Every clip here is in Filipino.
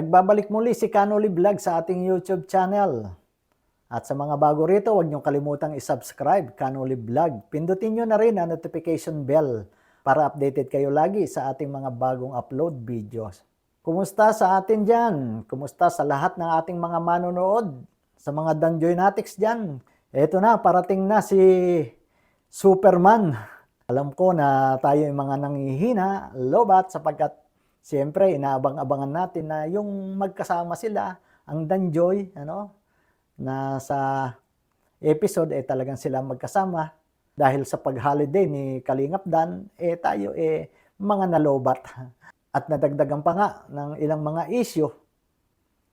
Nagbabalik muli si Canoli Vlog sa ating YouTube channel. At sa mga bago rito, huwag niyong kalimutang isubscribe Canoli Vlog. Pindutin niyo na rin ang notification bell para updated kayo lagi sa ating mga bagong upload videos. Kumusta sa atin dyan? Kumusta sa lahat ng ating mga manonood? Sa mga Danjoynatics dyan? Eto na, parating na si Superman. Alam ko na tayo yung mga nangihina, lobat, sapagkat siyempre inaabang-abangan natin na yung magkasama sila, ang Danjoy, ano, na sa episode eh talagang sila magkasama dahil sa pag-holiday ni Kalingap Dan, eh tayo eh mga nalobat. At nadagdagan pa nga ng ilang mga issue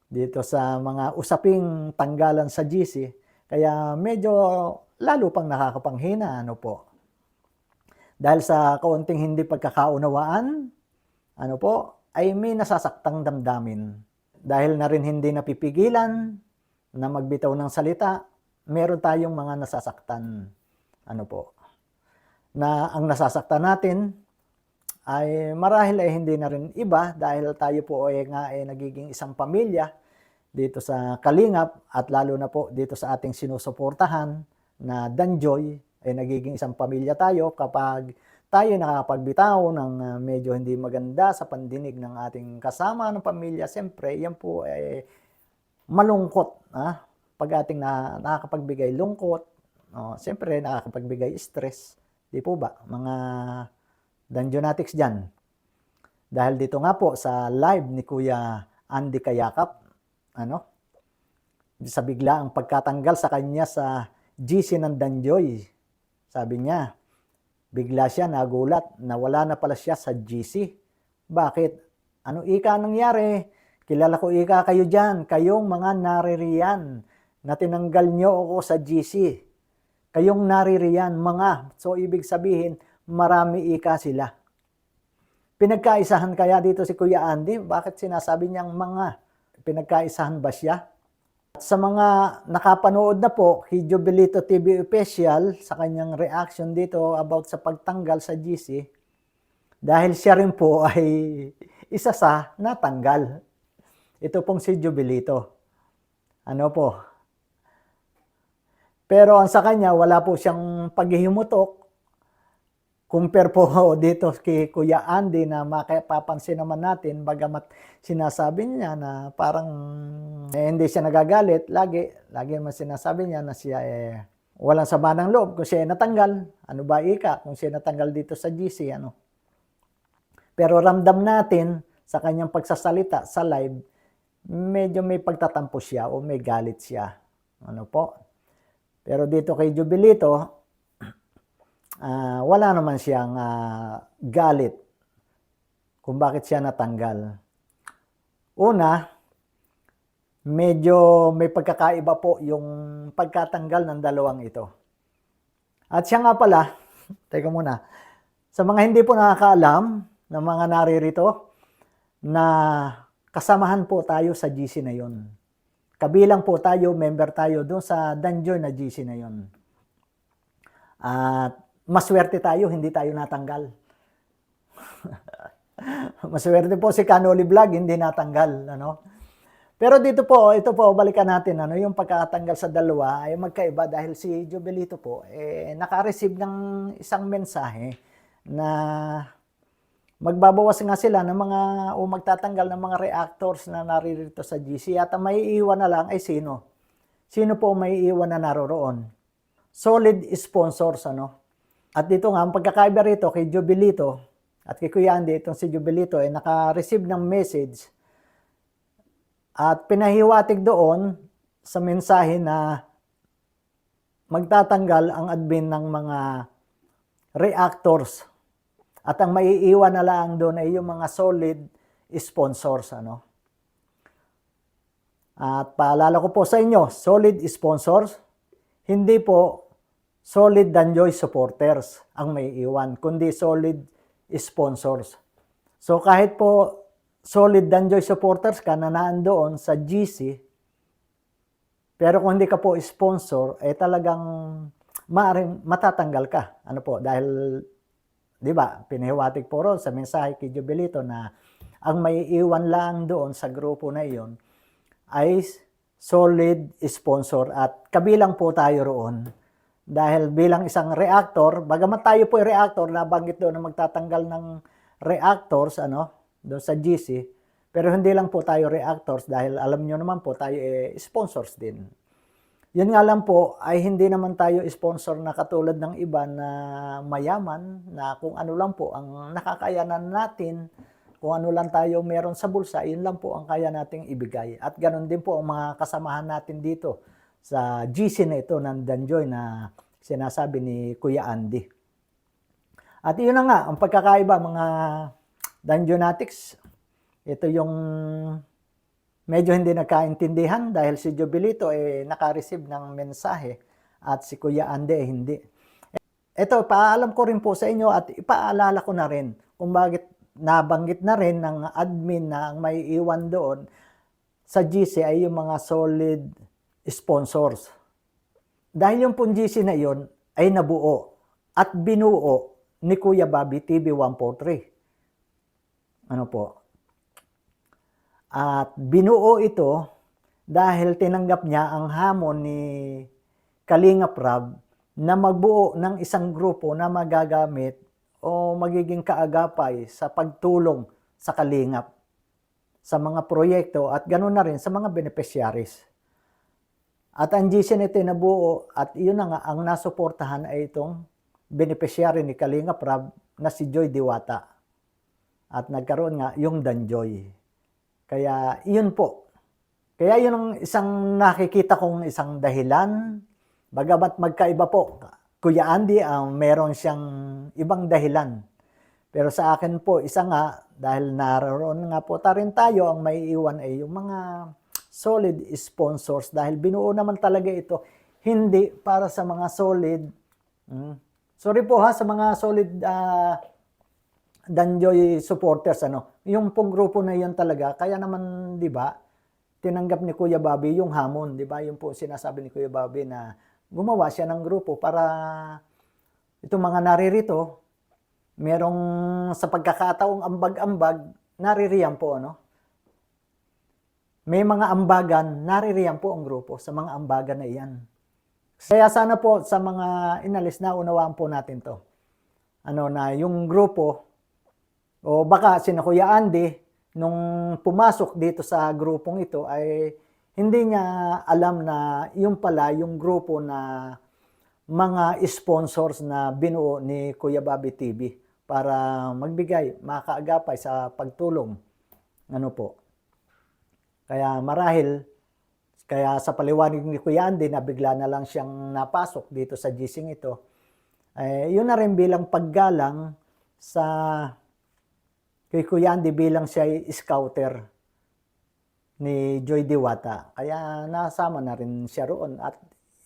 dito sa mga usaping tanggalan sa GC. Kaya medyo lalo pang nakakapanghina, ano po. Dahil sa kaunting hindi pagkakaunawaan, ano po, ay may nasasaktang damdamin. Dahil na rin hindi napipigilan na magbitaw ng salita, meron tayong mga nasasaktan. Ano po. Na ang nasasaktan natin ay marahil ay hindi na rin iba dahil tayo po ay nga ay nagiging isang pamilya dito sa Kalingap at lalo na po dito sa ating sinusuportahan na Danjoy ay nagiging isang pamilya tayo kapag tayo nakakapagbitaw ng uh, medyo hindi maganda sa pandinig ng ating kasama ng pamilya, siyempre, yan po ay malungkot. Ha? Pag ating na, nakakapagbigay lungkot, oh, siyempre nakakapagbigay stress. Di po ba? Mga Danjonatics dyan. Dahil dito nga po sa live ni Kuya Andy Kayakap, ano, sa bigla ang pagkatanggal sa kanya sa GC ng Danjoy. Sabi niya, bigla siya nagulat na wala na pala siya sa GC. Bakit? Ano ika nangyari? Kilala ko ika kayo dyan, kayong mga naririyan na tinanggal nyo ako sa GC. Kayong naririyan, mga. So, ibig sabihin, marami ika sila. Pinagkaisahan kaya dito si Kuya Andy? Bakit sinasabi niyang mga? Pinagkaisahan ba siya? Sa mga nakapanood na po, kay Jubilito TV official sa kanyang reaction dito about sa pagtanggal sa GC, dahil siya rin po ay isa sa natanggal. Ito pong si Jubilito. Ano po? Pero ang sa kanya, wala po siyang paghihimutok. Compare po dito kay Kuya Andy na makapapansin naman natin, bagamat sinasabi niya na parang eh, hindi siya nagagalit, lagi, lagi naman sinasabi niya na siya eh, walang sama ng loob kung siya natanggal. Ano ba ika? Kung siya natanggal dito sa GC, ano? Pero ramdam natin sa kanyang pagsasalita sa live, medyo may pagtatampo siya o may galit siya. Ano po? Pero dito kay Jubilito, uh, wala naman siyang uh, galit kung bakit siya natanggal. Una, medyo may pagkakaiba po yung pagkatanggal ng dalawang ito. At siya nga pala, teka muna, sa mga hindi po nakakaalam ng mga naririto, na kasamahan po tayo sa GC na yon. Kabilang po tayo, member tayo doon sa Danjoy na GC na yon. At maswerte tayo, hindi tayo natanggal. maswerte po si Canoli Vlog, hindi natanggal. Ano? Pero dito po, ito po, balikan natin, ano, yung pagkakatanggal sa dalawa ay magkaiba dahil si Jubilito po, eh, naka-receive ng isang mensahe na magbabawas nga sila ng mga o magtatanggal ng mga reactors na naririto sa GC at may iiwan na lang ay sino? Sino po may iiwan na naroroon? Solid sponsors ano. At dito nga ang pagkakaiba rito kay Jubilito at kay Kuya Andy itong si Jubilito ay naka-receive ng message at pinahiwatig doon sa mensahe na magtatanggal ang admin ng mga reactors at ang maiiwan na lang doon ay yung mga solid sponsors. Ano? At paalala ko po sa inyo, solid sponsors, hindi po solid Danjoy supporters ang may iwan, kundi solid sponsors. So kahit po solid Danjoy supporters ka na doon sa GC, pero kung hindi ka po sponsor, eh talagang maaaring matatanggal ka. Ano po, dahil 'di ba? Pinahiwatig po ron sa mensahe kay Jubilito na ang may iwan lang doon sa grupo na iyon ay solid sponsor at kabilang po tayo roon. Dahil bilang isang reactor, bagamat tayo po ay reactor, nabanggit doon na magtatanggal ng reactors ano, doon sa GC, pero hindi lang po tayo reactors dahil alam nyo naman po tayo eh, sponsors din. Yun nga lang po ay hindi naman tayo sponsor na katulad ng iba na mayaman na kung ano lang po ang nakakayanan natin, kung ano lang tayo meron sa bulsa, yun lang po ang kaya nating ibigay. At ganun din po ang mga kasamahan natin dito sa GC na ito ng Danjoy na sinasabi ni Kuya Andy. At yun na nga, ang pagkakaiba mga Danjonatics, ito yung medyo hindi nagkaintindihan dahil si Jobilito eh naka-receive ng mensahe at si Kuya Ande eh hindi. Ito, paalam ko rin po sa inyo at ipaalala ko na rin kung bakit nabanggit na rin ng admin na ang may iwan doon sa GC ay yung mga solid sponsors. Dahil yung GC na yon ay nabuo at binuo ni Kuya Bobby TV 143. Ano po? At binuo ito dahil tinanggap niya ang hamon ni Kalingap Rab na magbuo ng isang grupo na magagamit o magiging kaagapay sa pagtulong sa Kalingap sa mga proyekto at ganoon na rin sa mga beneficiaries. At ang GC na ito nabuo at na nga ang nasuportahan ay itong beneficiary ni Kalingap Rab na si Joy Diwata. At nagkaroon nga yung Danjoy. Kaya iyon po. Kaya yun ang isang nakikita kong isang dahilan. Bagamat magkaiba po, Kuya Andy, ang meron siyang ibang dahilan. Pero sa akin po, isa nga, dahil naroon nga po ta rin tayo, ang may iwan ay yung mga solid sponsors. Dahil binuo naman talaga ito hindi para sa mga solid mm, sorry po ha sa mga solid uh, Danjoy supporters ano? Yung pong grupo na yun talaga kaya naman di ba tinanggap ni Kuya Bobby yung hamon di ba? Yung po sinasabi ni Kuya Bobby na gumawa siya ng grupo para itong mga naririto merong sa pagkakataong ambag-ambag naririyan po ano may mga ambagan, naririyan po ang grupo sa mga ambagan na iyan. Kaya sana po sa mga inalis na unawaan po natin to. Ano na yung grupo, o baka si Kuya Andy, nung pumasok dito sa grupong ito ay hindi niya alam na yung pala yung grupo na mga sponsors na binuo ni Kuya Bobby TV para magbigay, makaagapay sa pagtulong. Ano po, kaya marahil, kaya sa paliwanag ni Kuya Andy na bigla na lang siyang napasok dito sa gising ito, eh, yun na rin bilang paggalang sa kay Kuya Andy bilang siya scouter ni Joy Diwata. Kaya nasama na rin siya roon. At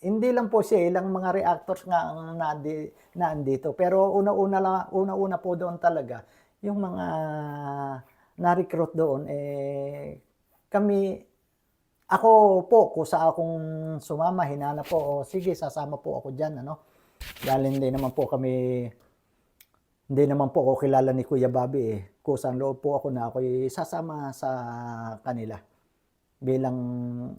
hindi lang po siya, ilang mga reactors nga ang nandi, naandito. Pero una-una, lang, una-una po doon talaga, yung mga na-recruit doon, eh, kami, ako po, kung sa akong sumama, hinana po, o sige, sasama po ako dyan, ano. Dahil hindi naman po kami, hindi naman po ako kilala ni Kuya Bobby eh. Kusang loob po ako na ako sasama sa kanila. Bilang,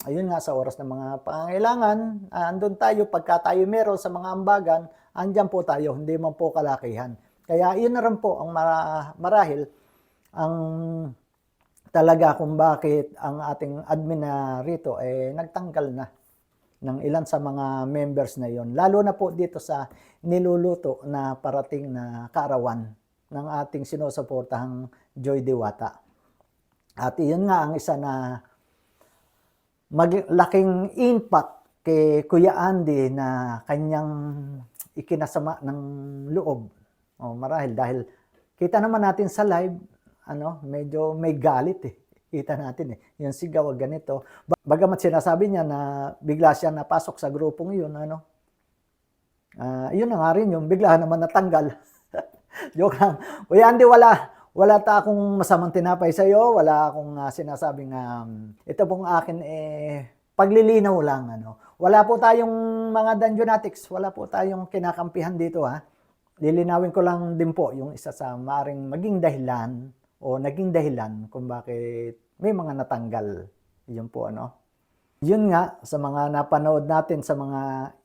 ayun nga, sa oras ng mga pangangailangan, uh, andun tayo, pagka tayo meron sa mga ambagan, andyan po tayo, hindi man po kalakihan. Kaya yun na rin po ang marahil, ang talaga kung bakit ang ating admin na rito eh nagtanggal na ng ilan sa mga members na yon lalo na po dito sa niluluto na parating na kaarawan ng ating sinusuportahang Joy Diwata. At iyon nga ang isa na maglaking impact kay Kuya Andy na kanyang ikinasama ng loob. O marahil dahil kita naman natin sa live ano, medyo may galit eh. Kita natin eh. Yung sigaw, ganito. Bagamat sinasabi niya na bigla siya napasok sa grupong yun, ano. Uh, yun na nga rin yung bigla naman natanggal. Joke lang. O yan, di wala. Wala ta akong masamang tinapay sa iyo, wala akong uh, sinasabing um, ito pong akin eh paglilinaw lang ano. Wala po tayong mga Danjonatics, wala po tayong kinakampihan dito ha. Lilinawin ko lang din po yung isa sa maring maging dahilan o naging dahilan kung bakit may mga natanggal. Yun po ano. Yun nga, sa mga napanood natin sa mga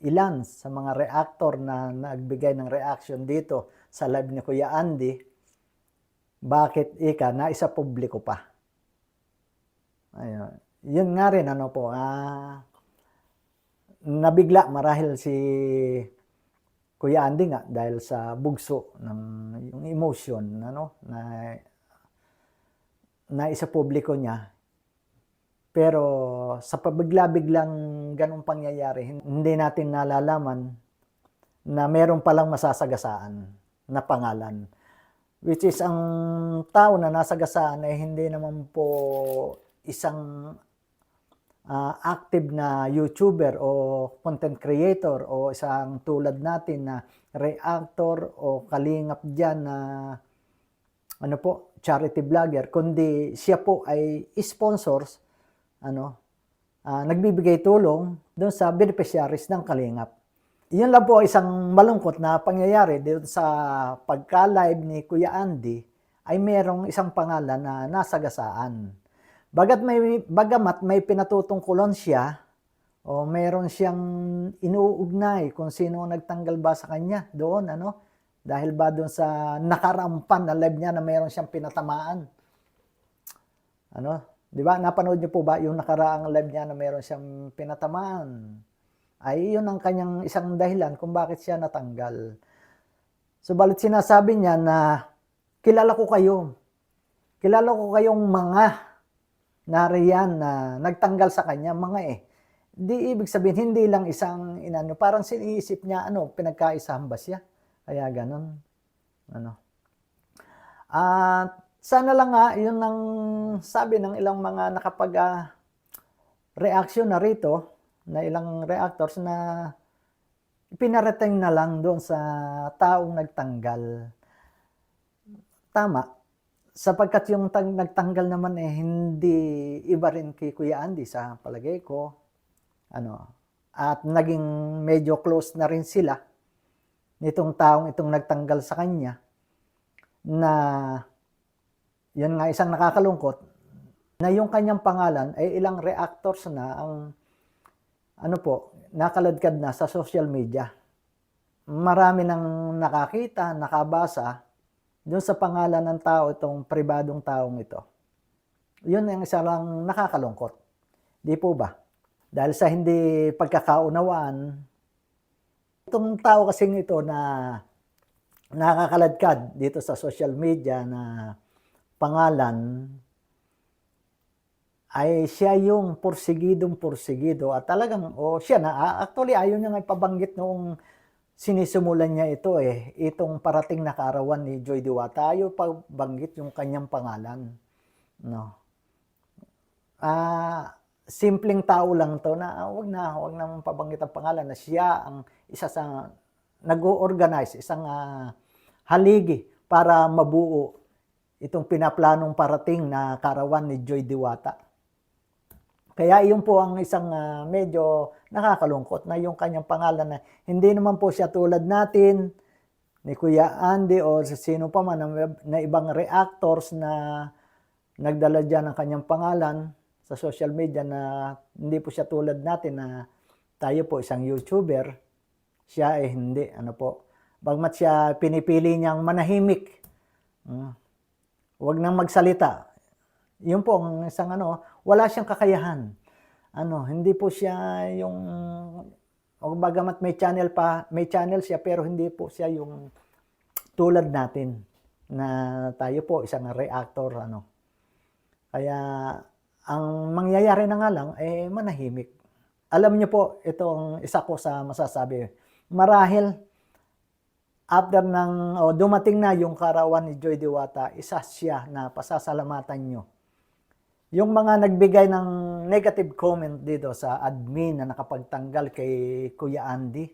ilan, sa mga reactor na nagbigay ng reaction dito sa live ni Kuya Andy, bakit ika na isa publiko pa? Ayun. Yun nga rin, ano po, ah, nabigla marahil si Kuya Andy nga dahil sa bugso ng yung emotion ano na na isa publiko niya. Pero sa pabigla-biglang ganong pangyayari hindi natin nalalaman na meron palang masasagasaan na pangalan. Which is ang tao na nasagasaan ay hindi naman po isang ah, active na YouTuber o content creator o isang tulad natin na reactor o kalingap dyan na ano po, charity vlogger, kundi siya po ay sponsors, ano, ah, nagbibigay tulong doon sa beneficiaries ng kalingap. Yun lang po isang malungkot na pangyayari dito sa pagka-live ni Kuya Andy ay merong isang pangalan na nasagasaan. Bagat may, bagamat may pinatutungkulan siya o meron siyang inuugnay kung sino ang nagtanggal ba sa kanya doon, ano? Dahil ba doon sa nakarampan na live niya na meron siyang pinatamaan. Ano? Di ba? Napanood niyo po ba yung nakaraang live niya na meron siyang pinatamaan? Ay, yun ang kanyang isang dahilan kung bakit siya natanggal. Subalit sinasabi niya na kilala ko kayo. Kilala ko kayong mga nariyan na nagtanggal sa kanya, mga eh. Di ibig sabihin, hindi lang isang inano. Parang siniisip niya, ano, pinagkaisahan ba siya? Kaya ganun. Ano. At sana lang nga, yun ang sabi ng ilang mga nakapag ah, reaction na rito, na ilang reactors na pinarating na lang doon sa taong nagtanggal. Tama, sapagkat yung tang, nagtanggal naman eh hindi iba rin kay Kuya Andy sa palagay ko. Ano, at naging medyo close na rin sila nitong taong itong nagtanggal sa kanya na yun nga isang nakakalungkot na yung kanyang pangalan ay ilang reactors na ang ano po, nakaladkad na sa social media. Marami nang nakakita, nakabasa doon sa pangalan ng tao, itong pribadong taong ito. Yun ang isa lang nakakalungkot. Di po ba? Dahil sa hindi pagkakaunawaan, itong tao kasing ito na nakakaladkad dito sa social media na pangalan ay siya yung porsigidong porsigido. At talagang o siya na actually ayaw niya nga ipabanggit noong sinisimulan niya ito eh itong parating na kaarawan ni Joy Diwata. Ayaw pabanggit yung kanyang pangalan no? Ah simpleng tao lang to na ah, wag na wag na pabanggit ang pangalan na siya ang isa sa nag-organize isang ah, haligi para mabuo itong pinaplanong parating na karawan ni Joy Diwata. Kaya iyon po ang isang ah, medyo nakakalungkot na yung kanyang pangalan na hindi naman po siya tulad natin ni Kuya Andy o sa sino pa man na, na ibang reactors na nagdala dyan ng kanyang pangalan sa social media na hindi po siya tulad natin na tayo po isang YouTuber. Siya eh hindi. Ano po. Bagmat siya pinipili niyang manahimik. Mm. Huwag nang magsalita. Yun po ang isang ano, wala siyang kakayahan. Ano, hindi po siya yung o bagamat may channel pa, may channel siya pero hindi po siya yung tulad natin na tayo po isang reactor ano. Kaya ang mangyayari na nga lang eh manahimik. Alam niyo po, itong isa ko sa masasabi. Marahil after ng o dumating na yung karawan ni Joy Diwata, isa siya na pasasalamatan nyo. Yung mga nagbigay ng negative comment dito sa admin na nakapagtanggal kay Kuya Andy,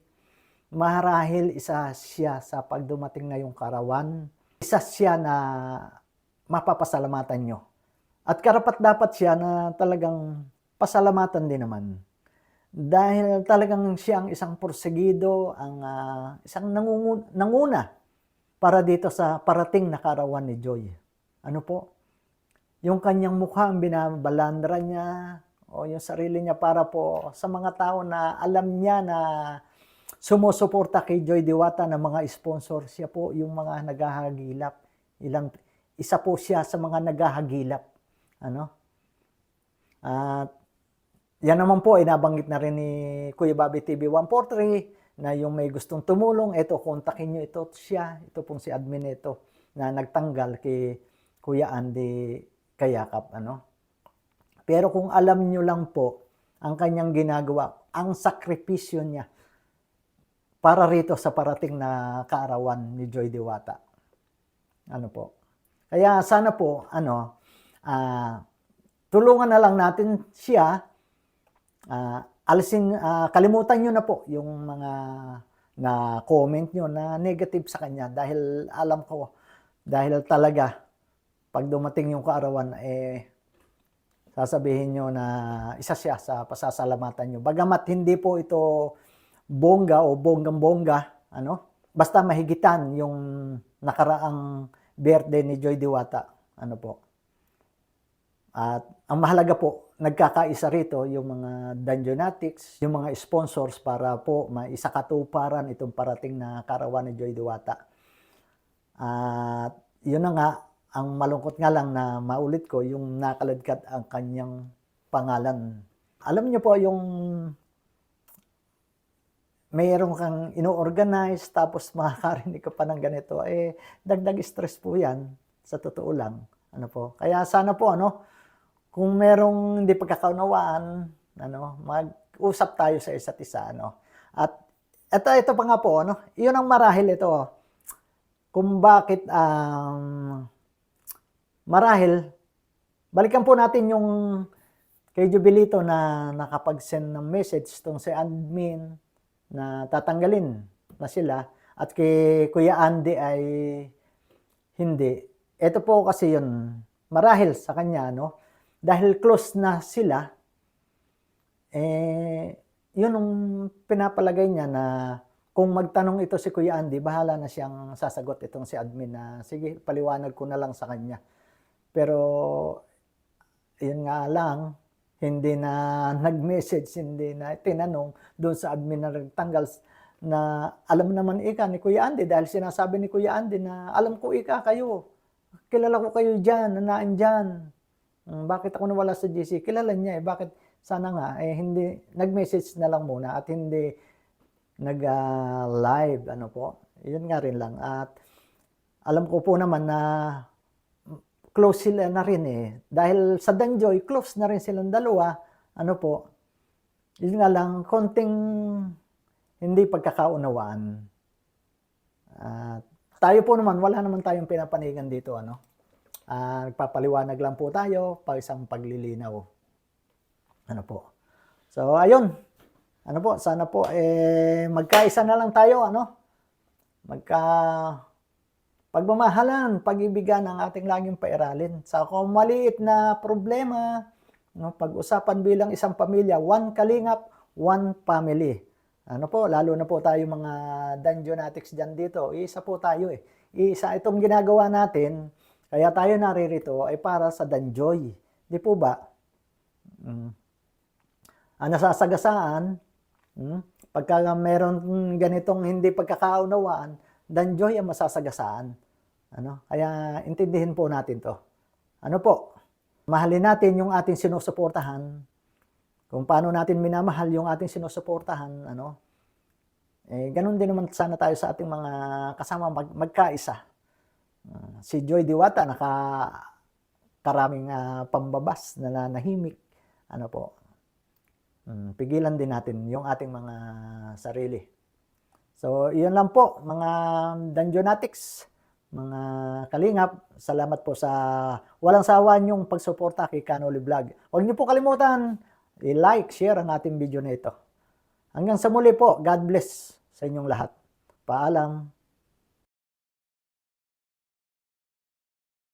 marahil isa siya sa pagdumating na yung karawan, isa siya na mapapasalamatan nyo. At karapat dapat siya na talagang pasalamatan din naman. Dahil talagang siya ang isang porsigido, ang ah, isang nangungu- nanguna para dito sa parating na karawan ni Joy. Ano po? yung kanyang mukha ang binabalandra niya o yung sarili niya para po sa mga tao na alam niya na sumusuporta kay Joy Diwata ng mga sponsor. Siya po yung mga naghahagilap. Ilang, isa po siya sa mga naghahagilap. Ano? At yan naman po, inabanggit na rin ni Kuya Bobby TV 143 na yung may gustong tumulong, ito, kontakin nyo ito siya. Ito pong si admin ito na nagtanggal kay Kuya Andy Kayakap. Ano? Pero kung alam nyo lang po, ang kanyang ginagawa, ang sakripisyo niya para rito sa parating na kaarawan ni Joy Diwata. Ano po? Kaya sana po, ano, ah, tulungan na lang natin siya ah, alisin, ah, kalimutan nyo na po yung mga na comment nyo na negative sa kanya dahil alam ko, dahil talaga, pag dumating yung kaarawan, eh, sasabihin nyo na isa siya sa pasasalamatan nyo. Bagamat hindi po ito bongga o bonggang-bongga, ano, basta mahigitan yung nakaraang birthday ni Joy Diwata, ano po. At ang mahalaga po, nagkakaisa rito yung mga Dungeonatics, yung mga sponsors para po maisakatuparan itong parating na karawan ni Joy Diwata. At yun na nga, ang malungkot nga lang na maulit ko, yung nakaladkat ang kanyang pangalan. Alam niyo po yung mayroon kang ino-organize tapos makakarinig ka pa ng ganito, eh dagdag stress po yan sa totoo lang. Ano po? Kaya sana po ano, kung merong hindi pagkakaunawaan, ano, mag-usap tayo sa isa't isa, ano. At ito, ito pa nga po, ano, iyon ang marahil ito. Kung bakit um, marahil, balikan po natin yung kay Jubilito na nakapag-send ng message tong si admin na tatanggalin na sila at kay Kuya Andy ay hindi. Ito po kasi yun, marahil sa kanya, no? Dahil close na sila, eh, yun ang pinapalagay niya na kung magtanong ito si Kuya Andy, bahala na siyang sasagot itong si admin na, sige, paliwanag ko na lang sa kanya. Pero, yun nga lang, hindi na nag-message, hindi na tinanong doon sa admin na nagtanggal na alam naman ika ni Kuya Andy dahil sinasabi ni Kuya Andy na alam ko ika kayo. Kilala ko kayo dyan, nanaan dyan. Hmm, Bakit ako nawala sa GC? Kilala niya eh. Bakit sana nga eh hindi nag-message na lang muna at hindi nag-live ano po. Yun nga rin lang at alam ko po naman na close sila na rin eh. Dahil sa Danjoy, close na rin silang dalawa. Ano po, yun nga lang, konting hindi pagkakaunawaan. At tayo po naman, wala naman tayong pinapanigan dito. Ano? Ah, nagpapaliwanag lang po tayo pag isang paglilinaw. Ano po. So, ayun. Ano po, sana po, eh, magkaisa na lang tayo, ano? Magka, pagmamahalan, pag-ibigan ang ating laging pairalin. Sa kung maliit na problema, no, pag-usapan bilang isang pamilya, one kalingap, one family. Ano po, lalo na po tayo mga Dungeonatics dyan dito, isa po tayo eh. Isa itong ginagawa natin, kaya tayo naririto ay para sa Danjoy. Di po ba? Mm. Ang nasasagasaan, mm, pagka meron ganitong hindi pagkakaunawaan, Danjoy ang masasagasaan. Ano? Kaya intindihin po natin to. Ano po? Mahalin natin yung ating sinusuportahan. Kung paano natin minamahal yung ating sinusuportahan, ano? Eh, ganun din naman sana tayo sa ating mga kasama mag, magkaisa. Ah, si Joy Diwata naka karaming ah, pambabas na nanahimik. Ano po? Mm, pigilan din natin yung ating mga sarili. So, iyon lang po, mga Dungeonatics, mga kalingap. Salamat po sa walang sawa niyong pagsuporta kay Canoli Vlog. Huwag niyo po kalimutan, i-like, share ang ating video na ito. Hanggang sa muli po, God bless sa inyong lahat. Paalam.